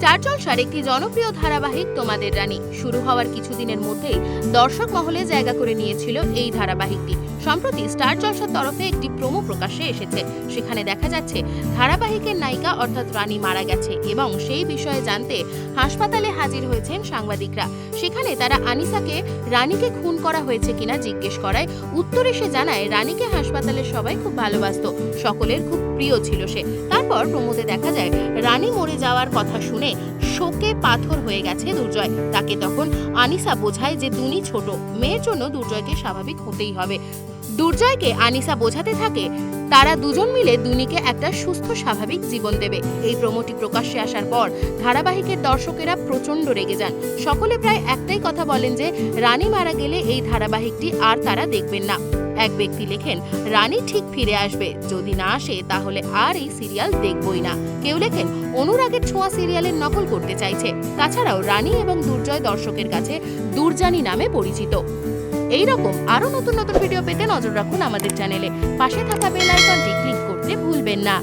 Star জলসার একটি জনপ্রিয় ধারাবাহিক তোমাদের রানী। শুরু হওয়ার কিছুদিনের মধ্যেই দর্শক মহলে জায়গা করে নিয়েছিল এই ধারাবাহিকটি। সম্প্রতি স্টার জলসার তরফে একটি প্রোমো প্রকাশ্যে এসেছে। সেখানে দেখা যাচ্ছে, ধারাবাহিকের নায়িকা অর্থাৎ রানী মারা গেছে এবং সেই বিষয়ে জানতে হাসপাতালে হাজির হয়েছেন সাংবাদিকরা। সেখানে তারা আনিসাকে রানীকে খুন করা হয়েছে কিনা জিজ্ঞেস করায়, উত্তরে সে জানায়, রানীকে হাসপাতালে সবাই খুব ভালোবাসতো। সকলের খুব প্রিয় ছিল সে। তারপর প্রমোদে দেখা যায়, রানী মরে যাওয়ার কথা শুনে শোকে পাথর হয়ে গেছে দুর্জয়। তাকে তখন আনিসা বোঝায় যে দুনি ছোট, মেয়ের জন্য দুর্জয়কে স্বাভাবিক হতেই হবে। দুর্জয়কে আনিসা বোঝাতে থাকে, তারা দুজন মিলে দুনিকে একটা সুস্থ, স্বাভাবিক জীবন দেবে। এই প্রমোটি প্রকাশ্যে আসার পর ধারাবাহিকের দর্শকেরা প্রচণ্ড রেগে যান। সকলে প্রায় একটাই কথা বলেন যে, রানী মারা গেলে এই ধারাবাহিকটি আর তারা দেখবেন না। এক ব্যক্তি লেখেন, রানী ঠিক ফিরে আসবে। যদি না আসে, তাহলে আর এই সিরিয়াল দেখবই না। কেউ লেখেন, অনুরাগের ছোঁয়া সিরিয়ালের নকল করতে চাইছে। তাছাড়াও, রানী এবং দুর্জয় দর্শকের কাছে দুর্জানি নামে পরিচিত। এই রকম আরও নতুন নতুন ভিডিও পেতে নজর রাখুন আমাদের চ্যানেলে। পাশে থাকা বেল আইকনটি ক্লিক করতে ভুলবেন না।